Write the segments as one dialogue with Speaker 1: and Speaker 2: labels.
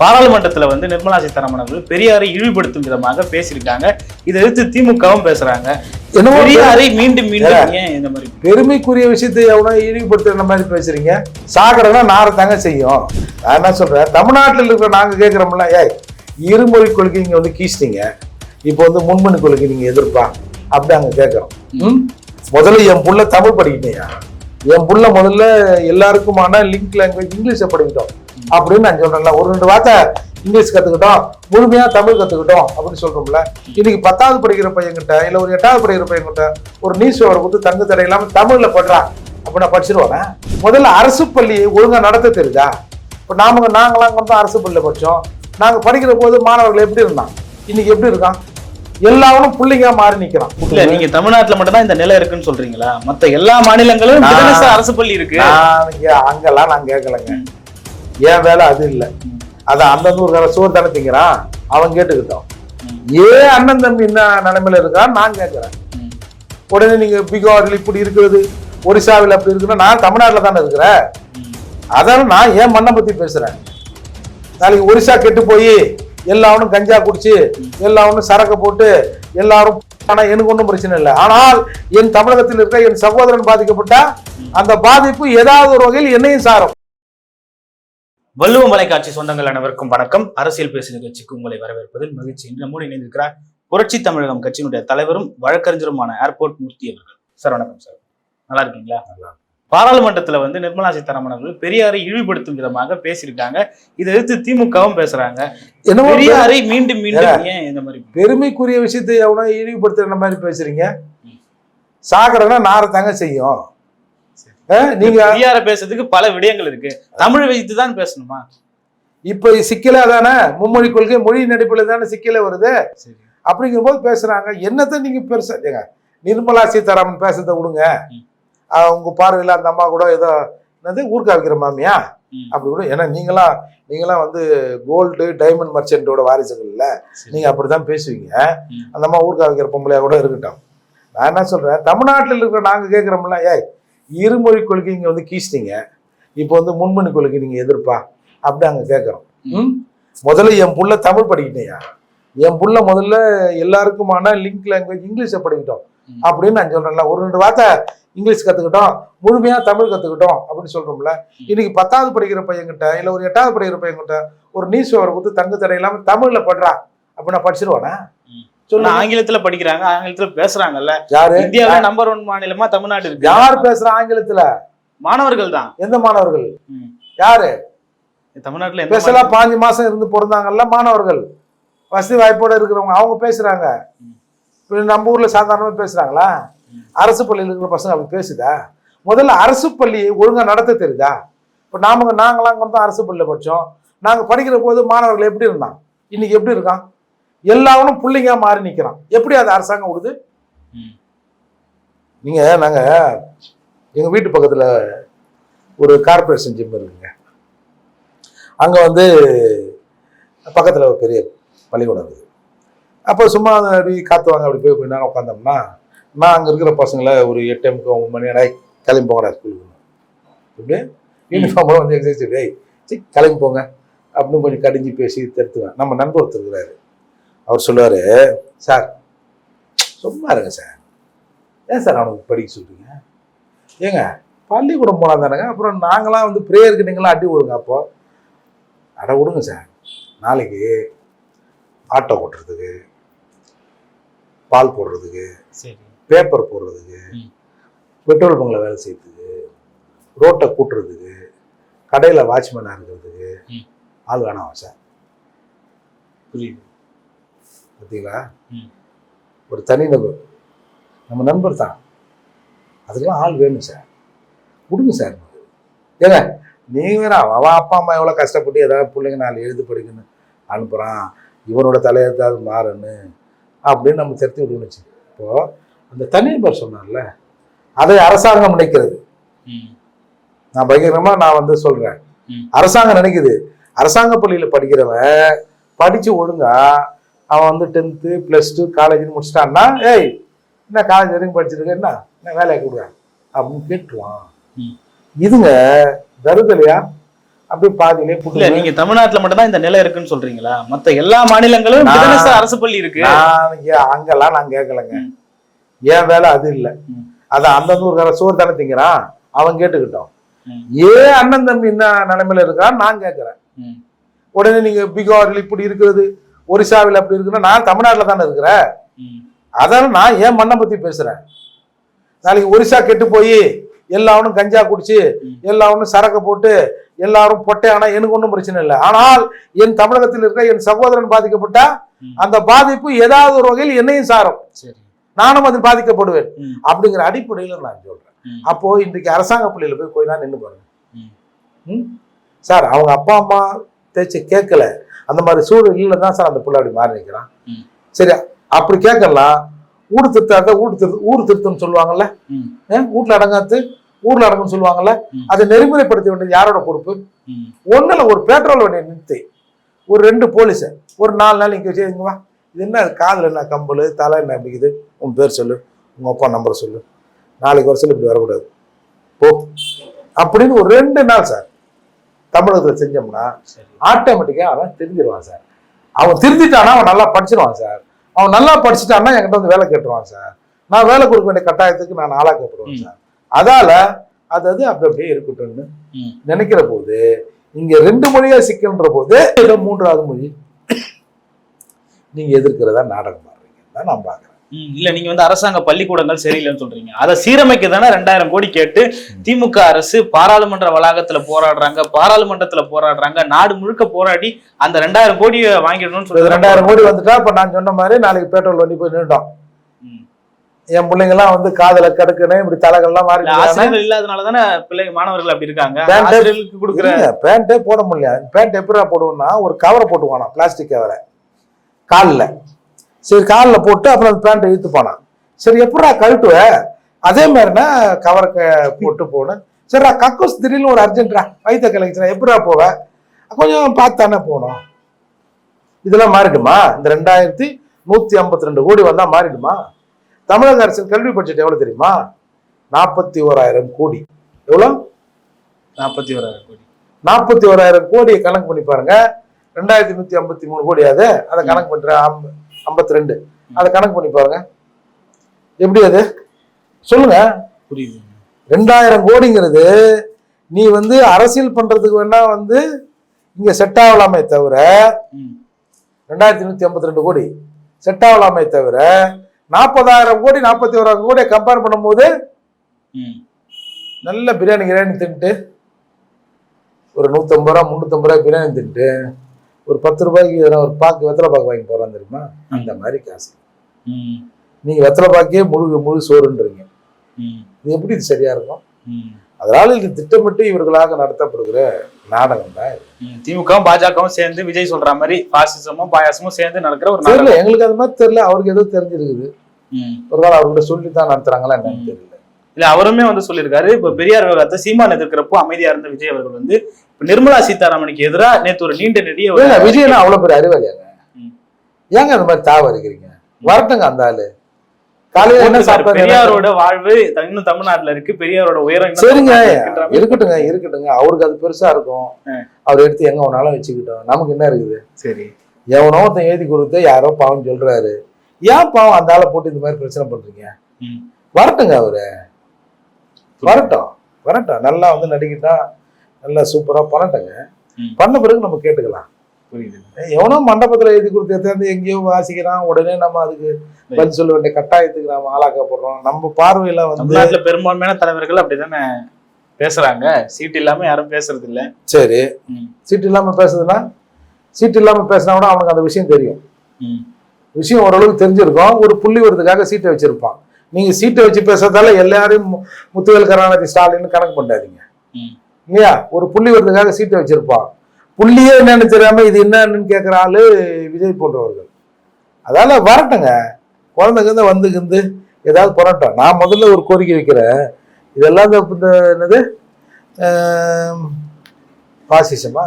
Speaker 1: பாராளுமன்றத்துல வந்து நிர்மலா சீதாராமன் அவர்கள் பெரியாரை இழிவுபடுத்தும் விதமாக பேசியிருக்காங்க. இதை எதிர்த்து திமுகவும் பேசுறாங்க. பெரியாரை மீண்டும் மீண்டும் ஏன் இந்த மாதிரி
Speaker 2: பெருமைக்குரிய விஷயத்தை எவனோ இழிவுபடுத்துற மாதிரி பேசுறீங்க? சாகரம்னா நார தாங்க செய்யும். நான் என்ன சொல்றேன்? தமிழ்நாட்டில் இருக்கிற நாங்க கேட்கிறோம்ல ஏய் இருமொழி கொள்கை இங்க வந்து கீச்சிட்டீங்க. இப்போ வந்து முன்மொழி கொள்கை நீங்க எதிர்ப்பா அப்படி அங்க கேட்கிறோம்? முதல்ல என் புள்ள தமிழ் படிக்கிட்டேயா என் புள்ள முதல்ல எல்லாருக்குமான லிங்க் லாங்குவேஜ் இங்கிலீஷை படிக்கட்டும். அப்படின்னு நான் சொல்றேன்ல ஒரு ரெண்டு வார்த்தை இங்கிலீஷ் கத்துக்கிட்டோம் முழுமையா தமிழ் கத்துக்கிட்டோம் அப்படின்னு சொல்றோம்ல. இன்னைக்கு பத்தாவது படிக்கிற பையன்கிட்ட இல்ல ஒரு எட்டாவது படிக்கிற பையன்கிட்ட ஒரு நியூஸ் பேப்பர் கொடுத்து தங்கு தடை இல்லாம தமிழ்ல பண்றான் அப்ப நான் படிச்சிருவானே. முதல்ல அரசு பள்ளியை ஒழுங்கா நடத்த தெரியுதா? இப்ப நாம நாங்களாம் வந்து அரசு பள்ளியில படிச்சோம். நாங்க படிக்கிற போது மாணவர்கள் எப்படி இருந்தான்? இன்னைக்கு எப்படி இருக்கான்? எல்லாவனும் புள்ளைங்க மாறி நிக்கிறான்.
Speaker 1: இல்ல நீங்க தமிழ்நாட்டுல மட்டும் தான் இந்த நிலை இருக்குன்னு சொல்றீங்களா? மத்த எல்லா மாநிலங்களும் அரசு பள்ளி இருக்கு.
Speaker 2: அங்கெல்லாம் நான் கேட்கலங்க என் வேலை அது இல்லை. அது ஒரு வேலை சோறு தானே திங்கிறான்? அவன் கேட்டுக்கிட்டோம். ஏன் அண்ணன் தம்பி என்ன நிலைமையில இருக்கான்னு நான் கேட்கிறேன். உடனே நீங்க பீகாரில் இப்படி இருக்கிறது ஒரிசாவில் அப்படி இருக்குன்னா நான் தமிழ்நாட்டில் தானே இருக்கிறேன்.
Speaker 1: ம்.
Speaker 2: அதனால நான் ஏன் மண்ணை பத்தி பேசுறேன்? நாளைக்கு ஒரிசா கெட்டு போய் எல்லாவனும் கஞ்சா குடிச்சு எல்லாவனும் சரக்கு போட்டு எல்லாரும் ஆனா எனக்கு ஒன்றும் பிரச்சனை இல்லை. ஆனால் என் தமிழகத்தில் இருக்க என் சகோதரன் பாதிக்கப்பட்டா அந்த பாதிப்பு ஏதாவது ஒரு வகையில் என்னையும் சாரும்.
Speaker 1: வள்ளுவ மலைக்காட்சி சொந்தங்கள் அனைவருக்கும் வணக்கம். அரசியல் பேசு நிகழ்ச்சிக்கு உங்களை வரவேற்பதில் மகிழ்ச்சி. இன்று நம்மோடு இணைந்திருக்கிறார் புரட்சி தமிழகம் கட்சியினுடைய தலைவரும் வழக்கறிஞருமான ஏர்போர்ட் மூர்த்தி அவர்கள். சார் வணக்கம் சார். நல்லா இருக்கீங்களா? பாராளுமன்றத்துல வந்து நிர்மலா சீதாராமன் அவர்கள் பெரியாரை இழிவுபடுத்தும் விதமாக பேசியிருக்காங்க. இதை எதிர்த்து திமுகவும் பேசுறாங்க. பெரியாரை மீண்டும் மீண்டும் ஏன் இந்த மாதிரி
Speaker 2: பெருமைக்குரிய விஷயத்தை எவனோ இழிவுபடுத்துற மாதிரி பேசுறீங்க? சாகரம்னா நார தாங்க செய்யும். நீங்க
Speaker 1: பெரியாரை பேசுறதுக்கு பல விடயங்கள் இருக்கு. தமிழ் வைத்து தான் பேசணுமா?
Speaker 2: இப்ப சிக்கலே தானே மும்மொழி கொள்கை மொழி நடிப்பில் தானே சிக்கலே வருது. அப்படிங்கிற போது பேசுறாங்க. என்னத்தை நீங்க பெருசா நிர்மலா சீதாராமன் பேசுறதை விடுங்க. உங்க பார்வையில் அந்த அம்மா கூட ஏதோ என்னது ஊர்க்கா வைக்கிற மாமியா. அப்படி கூட ஏன்னா நீங்களாம் நீங்களாம் வந்து கோல்டு டைமண்ட் மர்ச்சன்ட்டோட வாரிசுகள் இல்ல. நீங்க அப்படிதான் பேசுவீங்க. அந்த அம்மா ஊர்க்கா வைக்கிற பொம்பளையா கூட இருக்கட்டும். நான் என்ன சொல்றேன்? தமிழ்நாட்டில் இருக்கிற நாங்க கேட்குறோம்ல ஏய் இருமொழி கொள்கை இங்க வந்து கீச்சிட்டீங்க. இப்போ வந்து முன்மொழி கொள்கை நீங்க எதிர்ப்பா? அப்படி அங்க கேட்குறோம் ம்? முதல்ல என் புள்ள தமிழ் படிக்கிட்டேயா? என் புள்ள முதல்ல எல்லாருக்குமான லிங்க் லாங்குவேஜ் இங்கிலீஷை படிக்கட்டும். அப்படின்னு நான் சொல்றேன்ல. ஒரு ரெண்டு வார்த்தை இங்கிலீஷ் கத்துக்கிட்டோம். முழுமையா தமிழ் கத்துக்கிட்டோம் அப்படின்னு சொல்றோம்ல. இன்னைக்கு பத்தாவது படிக்கிற பையன்கிட்ட இல்ல ஒரு எட்டாவது படிக்கிற பையன்கிட்ட ஒரு நியூஸ் பேப்பர் கொடுத்து தங்கு தடை இல்லாம தமிழ்ல படுறா. அப்ப நான் படிச்சிருவானே? சொல்லுங்க.
Speaker 1: ஆங்கிலத்துல படிக்கிறாங்க ஆங்கிலத்துல பேசுறாங்கல்ல.
Speaker 2: யாரு?
Speaker 1: இந்தியாவில நம்பர் ஒன் மாநிலமா தமிழ்நாடு இருக்கு.
Speaker 2: யார் பேசுறா ஆங்கிலத்துல?
Speaker 1: மாணவர்கள் தான்.
Speaker 2: எந்த மாணவர்கள். யாரு?
Speaker 1: தமிழ்நாட்டுல
Speaker 2: ஸ்பெஷலா பாஞ்சு மாசம் இருந்து பிறந்தாங்கல்ல மாணவர்கள். வசதி வாய்ப்போட இருக்கிறவங்க அவங்க பேசுறாங்க. நம்ம ஊர்ல சாதாரணமா பேசுறாங்களா. அரசு பள்ளியில் இருக்கிற பசங்க அப்படி பேசுதா? முதல்ல அரசு பள்ளியை ஒழுங்கா நடத்த தெரியுதா? இப்ப நாம நாங்களாம் அரசு பள்ளியில படிச்சோம். நாங்க படிக்கிற போது மாணவர்கள் எப்படி இருந்தான் இன்னைக்கு எப்படி இருக்கான்? எல்லாவனும் புள்ளைங்க மாறி நிக்கிறான். எப்படி அது அரசாங்கம் விடுது
Speaker 1: ம்.
Speaker 2: நீங்க நாங்க எங்க வீட்டு பக்கத்துல ஒரு கார்ப்பரேஷன் ஜிம் இருக்குங்க. அங்க வந்து பக்கத்துல ஒரு பெரிய பள்ளிக்கூடம் இருக்குது. அப்போ சும்மா அப்படி காத்து வாங்க அப்படி போய் கொஞ்ச நேரம் உட்காந்தோம்னா நான் அங்கே இருக்கிற பசங்களை ஒரு எட்டு எம்க்கு ஒன்பது மணி நேரம் கிளம்பி போங்கடா ஸ்கூலுக்கு இப்படி யூனிஃபார்மோட வந்து எக்ஸசைஸ் டேய் சரி கிளம்பி போங்க. அப்படின்னு கொஞ்சம் கடிஞ்சு பேசி தடுத்துவேன் நம்ம நண்பர் ஒருத்தர் இருக்கிறாரு. அவர் சொல்லுவார் சார் சும்மா இருங்க சார். ஏன் சார் அவனுக்கு படிக்க சொல்றீங்க? ஏங்க பள்ளிக்கூடம் போனா தானேங்க அப்புறம் நாங்களாம் வந்து ப்ரேயருக்கு நீங்களாம் அடி விடுங்க அப்போ. அட விடுங்க சார். நாளைக்கு ஆட்டோ ஓட்டுறதுக்கு பால் போடுறதுக்கு
Speaker 1: சரி.
Speaker 2: பேப்பர் போடுறதுக்கு. பெட்ரோல் பங்கில் வேலை செய்யறதுக்கு ரோட்டை கூட்டுறதுக்கு கடையில் வாட்ச்மேனாக இருக்கிறதுக்கு. ஆள் வேணாமா சார்?
Speaker 1: புரியுது.
Speaker 2: பார்த்தீங்களா. ஒரு தனிநபர் நம்ம நண்பர் தான். அதுக்கெல்லாம் ஆள் வேணும் சார். விடுங்க சார் ஏங்க நீங்க வேற அவன் அப்பா அம்மா எவ்வளோ கஷ்டப்பட்டு ஏதாவது பிள்ளைங்க நாலு எழுது படிக்கணும். அனுப்புகிறான் இவனோட தலையெழுத்தாவது மாறன்னு அப்படின்னு நம்ம திருத்தி விடுணுச்சு இப்போ அந்த தனிநபர் சொன்னார்ல அதை அரசாங்கம் நினைக்கிறது. நான் பகிரமா நான் வந்து சொல்றேன்.
Speaker 1: ம்.
Speaker 2: அரசாங்கம் நினைக்குது. அரசாங்க பள்ளியில படிக்கிறவன் படிச்சு ஒழுங்கா அவன் வந்து டென்த்து ப்ளஸ் டூ காலேஜ்னு முடிச்சிட்டான்னா ஏய் என்ன காலேஜ் வரைக்கும் படிச்சிருக்க? என்ன? என்ன வேலையை கொடுங்க அப்படின்னு கேட்டுருவான். இதுங்க தருதலையா? அப்படியே பாதியிலே
Speaker 1: இல்ல
Speaker 2: புட்டு
Speaker 1: நீங்க தமிழ்நாட்டுல மட்டும்தான் இந்த நிலை இருக்குன்னு சொல்றீங்களா? மத்த எல்லா மாநிலங்களும் அரசு பள்ளி இருக்கு.
Speaker 2: அங்கெல்லாம் நான் கேட்கலங்க. என் வேலை அது இல்ல. அதான் அந்த ஊருக்கார சோறு தானே திங்கிறான்? அவன் கேட்டுக்கிட்டோம். ஏன் அண்ணன் தம்பி என்ன நிலைமையில இருக்கான்னு நான் கேட்கறேன். உடனே நீங்க பீகாரில் இப்படி இருக்கிறது. ஒரிசாவில் அப்படி இருக்குன்னா நான் தமிழ்நாட்டில் தானே இருக்கிறேன்
Speaker 1: ம்.
Speaker 2: அதால நான் ஏன் மண்ணை பத்தி பேசுறேன் நாளைக்கு ஒரிசா கெட்டு போய் எல்லாரும் கஞ்சா குடிச்சு
Speaker 1: ம்.
Speaker 2: எல்லாரும் சரக்கு போட்டு எல்லாரும் பொட்டை ஆனா எனக்கு ஒன்றும் பிரச்சனை இல்லை ஆனால் என் தமிழகத்தில் இருக்கிற என் சகோதரன் பாதிக்கப்பட்டா. அந்த பாதிப்பு ஏதாவது ஒரு வகையில் என்னையும் சாரும்
Speaker 1: சரி
Speaker 2: நானும் அதில் பாதிக்கப்படுவேன். அப்படிங்கிற அடிப்படையில் நான் சொல்றேன்
Speaker 1: ம்.
Speaker 2: அப்போ இன்றைக்கு அரசாங்க பள்ளியில போய் போய் தான் நின்று பாருங்க? சார் அவங்க அப்பா அம்மா பேச்சு கேட்கல. அந்த மாதிரி சூழலில் தான் சார் அந்த பிள்ளை அப்படி மாறி நிற்கிறான். சரி அப்படி கேட்கலாம் ஊடு திருத்தாத ஊடு திரு ஊர் திருத்தம்னு சொல்லுவாங்கல்ல? வீட்டுல அடங்காத்து ஊர்ல அடங்கும்னு சொல்லுவாங்கல்ல. அதை நெறிமுறைப்படுத்த வேண்டியது யாரோட பொறுப்பு. ஒண்ணுல ஒரு பெட்ரோல் வண்டியை நிறுத்தி. ஒரு ரெண்டு போலீஸ் ஒரு நாலு நாள் இங்க வச்சு இங்க வா. இது என்ன காதுல என்ன கம்பல் தலை என்ன அப்படிக்குது உன் பேர் சொல்லு. உங்க அப்பா நம்பர் சொல்லு. நாளைக்கு வருஷம் இப்படி வரக்கூடாது. போ. அப்படின்னு ஒரு ரெண்டு நாள் சார். தமிழகத்துல செஞ்சோம்னா
Speaker 1: சரி.
Speaker 2: ஆட்டோமேட்டிக்கா அவன் திருந்திடுவான் சான் அவன் திருந்திட்டானா அவன் நல்லா படிச்சிருவான் சார். அவன் நல்லா படிச்சுட்டான்னா என்கிட்ட வந்து வேலை கேட்டுருவான் சார். நான் வேலை கொடுக்க வேண்டிய கட்டாயத்துக்கு நான் ஆளாக்கப்படுவேன்
Speaker 1: ம்.
Speaker 2: சார். அதால அது அது அப்படி அப்படியே இருக்கட்டும்னு. நினைக்கிற போது இங்க ரெண்டு மொழியா சிக்கன்ற போது மூன்றாவது மொழி நீங்க எதிர்க்கிறதா நாடகம் மாறுறீங்க தான் நான் பாக்குறேன்.
Speaker 1: இல்ல நீங்க வந்து அரசாங்க பள்ளிக்கூடங்கள் சரியில்லைன்னு சொல்றீங்க. அதை சீரமைக்க தானே ரெண்டாயிரம் கோடி கேட்டு திமுக அரசு பாராளுமன்ற வளாகத்துல போராடுறாங்க பாராளுமன்றத்துல போராடுறாங்க நாடு முழுக்க போராடி அந்த ரெண்டாயிரம் கோடியை வாங்கிடணும்னு சொல்லி
Speaker 2: ரெண்டாயிரம் கோடி வந்துட்டா இப்ப நான் சொன்ன மாதிரி நாளைக்கு பெட்ரோல் வண்டி போய் நின்றுட்டோம். என் பிள்ளைங்கெல்லாம் வந்து காதுல கடுக்குன்னு இப்படி தலைகள்லாம் மாறி
Speaker 1: ஆசிரியர்கள் இல்லாதனால தானே பிள்ளை மாணவர்கள் அப்படி இருக்காங்க.
Speaker 2: பேண்ட்
Speaker 1: ஆசிரியர்களுக்கு கொடுக்குற
Speaker 2: பேண்ட்டே போட முடியல. பேண்ட் எப்படா போடுவோம்னா ஒரு கவரை போட்டுவானா பிளாஸ்டிக் கவரை காலில். சரி காலில் போட்டு அப்புறம் அந்த பேண்ட்டை இழுத்து போனான். சரி எப்படா கழட்டுவ? அதே மாதிரினா கவரை க- போட்டு போனேன் சரிடா கக்கூஸ் திடீர்னு ஒரு அர்ஜென்ட்ரா வயிற்ற கலைச்சுனா எப்படா போவ? கொஞ்சம் பார்த்து தானே போகணும் இதெல்லாம் மாறிடுமா? இந்த ரெண்டாயிரத்தி நூத்தி ஐம்பத்தி ரெண்டு கோடி வந்தா மாறிடுமா? தமிழக அரசின் கல்வி பட்ஜெட் எவ்வளவு தெரியுமா? நாற்பத்தி ஓராயிரம் கோடி. எவ்வளோ
Speaker 1: நாற்பத்தி ஓராயிரம் கோடி.
Speaker 2: நாற்பத்தி ஓராயிரம் கோடியை கணக்கு பண்ணி பாருங்க. ரெண்டாயிரத்தி நூத்தி ஐம்பத்தி மூணு கோடி அது. அதை கணக்கு பண்ற ஐம்பத்தி ரெண்டு அதை கணக்கு பண்ணி பாருங்க. எப்படி அது? சொல்லுங்க.
Speaker 1: புரியுது.
Speaker 2: ரெண்டாயிரம் கோடிங்கிறது நீ வந்து அரசியல் பண்றதுக்கு வேணா வந்து இங்க செட் ஆகலாமே தவிர. ரெண்டாயிரத்தி நூத்தி ஐம்பத்தி ரெண்டு கோடி செட் ஆகலாமே தவிர நாற்பதாயிரம் கோடி நாற்பத்தி ஓராயிரம் கோடியை கம்பேர் பண்ணும்போது. நல்ல பிரியாணி கிரியாணி தின்ட்டு ஒரு நூற்றம்பது ரூபா முந்நூற்றம்பது ரூபா பிரியாணி தின்ட்டு ஒரு பத்து ரூபாய்க்கு எதனா ஒரு பாக்கு வெத்தலை பாக்கு வாங்கி போகிறான் தெரியுமா அந்த மாதிரி காசு
Speaker 1: ம்.
Speaker 2: நீங்கள் வெத்தலை பாக்கே முழு முழு சோறுன்றீங்க. இது எப்படி இது சரியா இருக்கும். அதனால இது திட்டமிட்டு இவர்களாக நடத்தப்படுகிற நாடகம் தான்.
Speaker 1: திமுகவும் பாஜகவும் சேர்ந்து விஜய் சொல்ற மாதிரி பாசிசமும் பாயாசமும் சேர்ந்து நடக்கிற ஒரு
Speaker 2: தெரியல எங்களுக்கு அது மாதிரி தெரியல அவருக்கு ஏதோ தெரிஞ்சிருக்குது. ஒரு நாள் அவர்கிட்ட சொல்லி தான் நடத்துறாங்களா என்னன்னு தெரியல
Speaker 1: இல்ல அவருமே வந்து சொல்லியிருக்காரு இப்ப பெரியார் விவகாரத்தை சீமான் எதிர்க்கிறப்போ அமைதியா இருந்த விஜய் அவர்கள் வந்து இப்ப நிர்மலா சீதாராமனுக்கு எதிரா நேத்து ஒரு நீண்ட நெடிய
Speaker 2: விஜயனா அவ்வளவு பெரிய அறிவாளியாங்க. ஏங்க அந்த மாதிரி தாவ இருக்கிறீங்க? வரட்டுங்க அந்த ஆளு.
Speaker 1: பெரியாரோட வாழ்வு இன்னும் தமிழ்நாட்டுல இருக்கு பெரியாரோட உயரம்
Speaker 2: சரிங்க இருக்கட்டுங்க இருக்கட்டுங்க. அவருக்கு அது பெருசா இருக்கும். அவர் எடுத்து எங்க வேணாலும் வச்சுக்கிட்டோம். நமக்கு என்ன இருக்குது?
Speaker 1: சரி.
Speaker 2: எவனோ ஒருத்தன் எழுதி கொடுத்து யாரோ பாவம் சொல்றாரு. ஏன் பாவம் அந்த ஆளை போட்டு இந்த மாதிரி பிரச்சனை பண்றீங்க. வரட்டுங்க அவரு. வரட்டும் வரட்டும். நல்லா வந்து நடிக்கிட்டா நல்லா சூப்பரா பண்ணட்டுங்க. பண்ண பிறகு நம்ம கேட்டுக்கலாம்.
Speaker 1: புரியுது.
Speaker 2: எவனோ மண்டபத்துல எழுதி கொடுத்து எடுத்தாந்து எங்கேயோ வாசிக்கிறான் உடனே நம்ம அதுக்கு பதில் சொல்ல வேண்டிய கட்டாயத்துக்கு நாம ஆளாக்கப்படுறோம். நம்ம பார்வையில வந்து
Speaker 1: தமிழ்நாட்டுல பெரும்பான்மையான தலைவர்கள் அப்படிதானே பேசுறாங்க. சீட் இல்லாம யாரும் பேசுறது இல்ல
Speaker 2: சரி. சீட்டு இல்லாம பேசுதுன்னா சீட்டு இல்லாம பேசினா கூட அவனுக்கு அந்த விஷயம் தெரியும். விஷயம் ஓரளவுக்கு தெரிஞ்சிருக்கும். ஒரு புள்ளி வரதுக்காக சீட்டை வச்சிருப்பான். நீங்க சீட்டை வச்சு பேசுறதால எல்லாரையும் முத்துவேல் கருணாநிதி ஸ்டாலின் கணக்கு பண்ணாதீங்க. இல்லையா? ஒரு புள்ளி வரதுக்காக சீட்டை வச்சிருப்பான். புள்ளியே என்னன்னு தெரியாம இது என்னன்னு கேட்குற ஆளு விஜய் போன்றவர்கள். அதால வரட்டுங்க. குழந்தைங்க வந்து கிந்து ஏதாவது புரட்டும். நான் முதல்ல ஒரு கோரிக்கை வைக்கிறேன். இதெல்லாம் இந்த என்னது? பாசிசமா.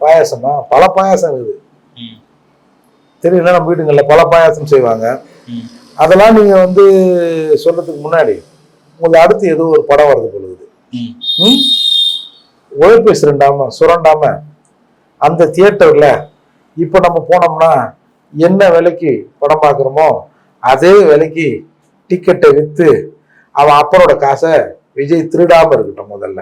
Speaker 2: பாயாசமா? பல பாயாசம் இருக்குது. தெரியல நம்ம வீடுங்கள்ல பல பாயாசம் செய்வாங்க. அதெல்லாம் நீங்க வந்து சொல்றதுக்கு முன்னாடி உங்களுக்கு அடுத்து ஏதோ ஒரு படம் வருது பொழுது? உழைப்பை சுரண்டாம சுரண்டாம அந்த தியேட்டர்ல இப்போ நம்ம போனோம்னா என்ன விலைக்கு படம் பார்க்குறோமோ அதே விலைக்கு டிக்கெட்டை விற்று அவன் அப்பனோட காசை விஜய் திருடாம இருக்கட்டும் முதல்ல.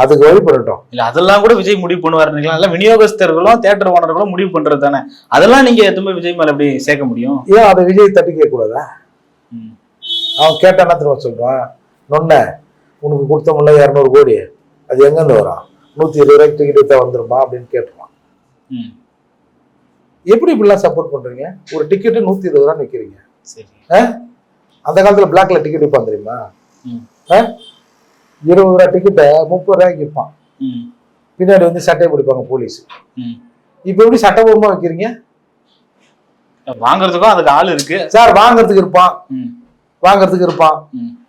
Speaker 2: அதுக்கு வழி பண்ணட்டும்
Speaker 1: இல்ல அதெல்லாம் கூட விஜய் முடிவு பண்ணுவாருங்களா இல்ல விநியோகஸ்தர்களும் தியேட்டர் ஓனர்களும் முடிவு பண்றது தானே அதெல்லாம் நீங்க எதுவுமே விஜய் மேல எப்படி சேர்க்க முடியும்?
Speaker 2: ஏன் அதை விஜய் தட்டி கேட்க கூடாதா. அவன் கேட்டான் என்ன தெரியுமா சொல்றான்? நொன்ன உனக்கு கொடுத்தோம்ல இரநூறு கோடி. அது எங்கேருந்து வரும்? நூற்றி இருபது ரூபாய்க்கு டிக்கெட் வித்தா வந்துருமா அப்படின்னு கேட்டுருவான். எப்படி இப்படிலாம் சப்போர்ட் பண்றீங்க? ஒரு டிக்கெட்டு நூற்றி இருபது ரூபா விற்கிறீங்க
Speaker 1: சரி.
Speaker 2: அந்த காலத்துல பிளாக்ல டிக்கெட் விற்பான் தெரியுமா? இருபது ரூபா டிக்கெட்டை முப்பது ரூபாய்க்கு விற்பான். பின்னாடி வந்து சட்டையை பிடிப்பாங்க போலீஸ்
Speaker 1: ம்.
Speaker 2: இப்போ எப்படி சட்டபூர்வமா வைக்கிறீங்க?
Speaker 1: வாங்குறதுக்கும் அதுக்கு ஆள் இருக்கு.
Speaker 2: சார் வாங்குறதுக்கு இருப்பான்.
Speaker 1: ம்.
Speaker 2: வாங்குறதுக்கு இருப்பான்.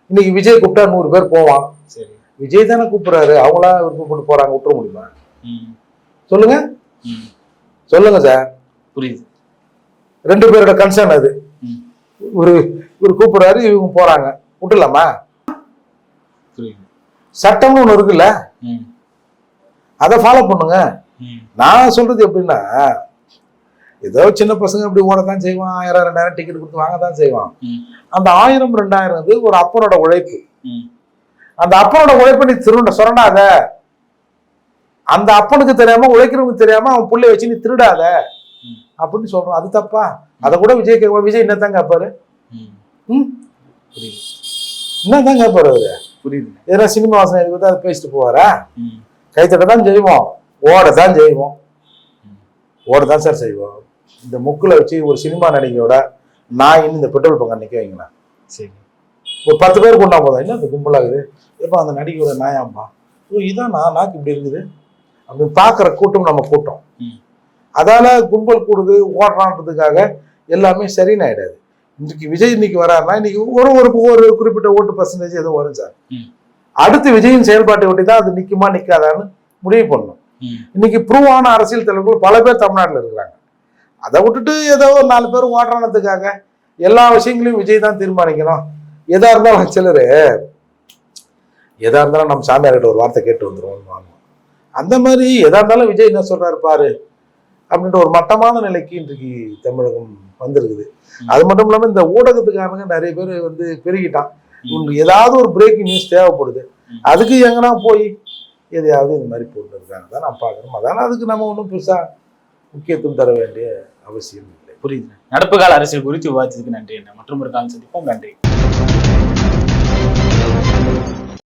Speaker 2: இன்னைக்கு விஜய் கூப்பிட்டா நூறு பேர் போவான்.
Speaker 1: சரி.
Speaker 2: விஜய் தானே கூப்பிடுறாரு. அவங்களா விருப்பம் போட்டு போறாங்க விட்டுற முடியுமா?
Speaker 1: ம்.
Speaker 2: சொல்லுங்க. சொல்லுங்க சார்.
Speaker 1: புரியுது.
Speaker 2: ரெண்டு பேரோட கன்சர்ன் அது.
Speaker 1: ம்.
Speaker 2: ஒரு இவர் கூப்பிடுறாரு இவங்க போறாங்க. விட்டுலாமா சட்டம்னு ஒண்ணு இருக்குல்ல
Speaker 1: ம்.
Speaker 2: அதை ஃபாலோ பண்ணுங்க. நான் சொல்றது எப்படின்னா ஏதோ சின்ன பசங்க இப்படி ஓடத்தான் செய்வான் ஆயிரம் ரெண்டாயிரம் டிக்கெட் கொடுத்து வாங்க தான் செய்வான். அந்த ஆயிரம் ரெண்டாயிரம் வந்து ஒரு அப்பனோட உழைப்பு. அந்த அப்பனோட உழைப்பை நீ திருட சுரண்டாத அந்த அப்பனுக்கு தெரியாம உழைக்கிறவங்களுக்கு தெரியாம அவன் புள்ளைய வச்சு நீ திருடாத. அப்படின்னு சொல்றான் அது தப்பா அதை கூட விஜய் கேட்க விஜய் என்னத்தான் கேட்பாரு
Speaker 1: ம்.
Speaker 2: ம்
Speaker 1: புரியுது
Speaker 2: என்னதான் கேட்பாரு அவரு
Speaker 1: புரியுது
Speaker 2: எதனா சினிமா வாசனை இருக்கு அதை பேசிட்டு போவாரா. கைத்தட்ட தான் செய்வோம் ஓட தான் செய்வோம். ஓட தான் சார் செய்வோம். இந்த முக்குல வச்சு ஒரு சினிமா நடிகையோட நான் இன்னும் இந்த பெட்ரோல் பங்க் நிக்க வைங்களேன்.
Speaker 1: சரி.
Speaker 2: ஒரு பத்து பேர் கொண்டா போதும். என்ன இந்த கும்பலாகுது எப்போ அந்த நடிகையோட நாயாம்பா ஓ இதான் நான் நாக்கு இப்படி இருக்குது. அப்படின்னு பார்க்குற கூட்டம் நம்ம கூட்டம். அதால கும்பல் கூடுது ஓடுறான்றதுக்காக எல்லாமே சரின்னு ஆயிடாது. இன்னைக்கு விஜய் இன்னைக்கு வராருன்னா இன்னைக்கு ஒரு ஒரு ஒரு குறிப்பிட்ட ஓட்டு பர்சன்டேஜ் ஏதோ வரும் சார். அடுத்து விஜயின் செயல்பாட்டை ஒட்டி தான் அது நிக்குமா நிக்காதான்னு முடிவு பண்ணணும். இன்னைக்கு ப்ரூவ் ஆன அரசியல் தலைவர்கள் பல பேர் தமிழ்நாட்டில் இருக்கிறாங்க. அதை விட்டுட்டு ஏதோ ஒரு நாலு பேர் ஓட்டுறானதுக்காக எல்லா விஷயங்களையும் விஜய் தான் தீர்மானிக்கணும். எதா இருந்தாலும் சிலர் எதா இருந்தாலும் நம்ம சாமியார்கிட்ட ஒரு வார்த்தை கேட்டு வாங்குவோம். அந்த மாதிரி எதா இருந்தாலும் விஜய் என்ன சொல்றாரு பாரு அப்படின்ற ஒரு மட்டமான நிலைக்கு இன்றைக்கு தமிழகம் வந்திருக்குது. அது மட்டும் இல்லாமல் இந்த ஊடகத்துக்காரங்க நிறைய பேர் வந்து பெருகிட்டான். உங்களுக்கு ஏதாவது ஒரு பிரேக்கிங் நியூஸ் தேவைப்படுது. அதுக்கு எங்கன்னா போய் எதையாவது இந்த மாதிரி போட்டுருக்காங்க. தான் நான் பார்க்குறோம் அதனால் அதுக்கு நம்ம ஒன்றும் பெருசாக முக்கியத்துவம் தர வேண்டிய அவசியம் இல்லை.
Speaker 1: புரியுது நடப்பு கால அரசியல் குறித்து விவாதித்ததுக்கு நன்றி என்ன மற்றும் ஒரு காலம் சந்திப்போம். நன்றி.